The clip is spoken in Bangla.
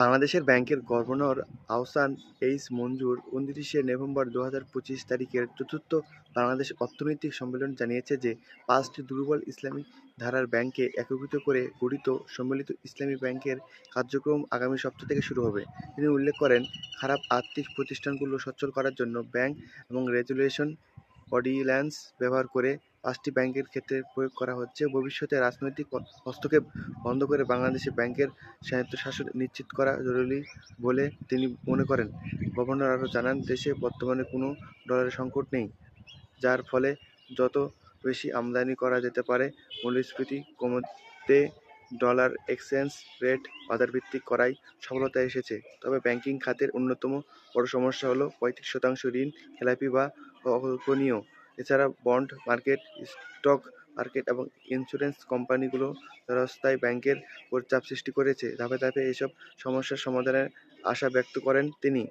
বাংলাদেশের ব্যাংকের গভর্নর আহসান এইচ মঞ্জুর উনত্রিশে নভেম্বর দু হাজার পঁচিশ তারিখের চতুর্থ বাংলাদেশ অর্থনৈতিক সম্মেলন জানিয়েছে যে, পাঁচটি দুর্বল ইসলামী ধারার ব্যাংককে একীভূত করে গঠিত সম্মিলিত ইসলামী ব্যাংকের কার্যক্রম আগামী সপ্তাহ থেকে শুরু হবে। তিনি উল্লেখ করেন, খারাপ আর্থিক প্রতিষ্ঠানগুলো সচ্ছল করার জন্য ব্যাংক এবং রেগুলেশন অর্ডিন্যান্স ব্যবহার করে পাঁচটি ব্যাংকের ক্ষেত্রে প্রয়োগ করা হচ্ছে। ভবিষ্যতে রাজনৈতিক হস্তক্ষেপ বন্ধ করে বাংলাদেশে ব্যাংকের স্বায়ত্তশাসন নিশ্চিত করা জরুরি বলে তিনি মনে করেন। গভর্নর আরও জানান, দেশে বর্তমানে কোনো ডলারের সংকট নেই, যার ফলে যত বেশি আমদানি করা যেতে পারে, মূল্যস্ফীতি কমাতে ডলার এক্সচেঞ্জ রেট বাজারভিত্তিক করায় সফলতা এসেছে। তবে ব্যাংকিং খাতের অন্যতম বড় সমস্যা হলো পঁয়ত্রিশ শতাংশ ঋণ খেলাপি বা অকল্পনীয়। এছাড়া বন্ড মার্কেট, স্টক মার্কেট এবং ইন্স্যুরেন্স কোম্পানিগুলো রাস্তায় ব্যাংকের উপর চাপ সৃষ্টি করেছে। ধাপে ধাপে এসব সমস্যার সমাধানের আশা ব্যক্ত করেন তিনি।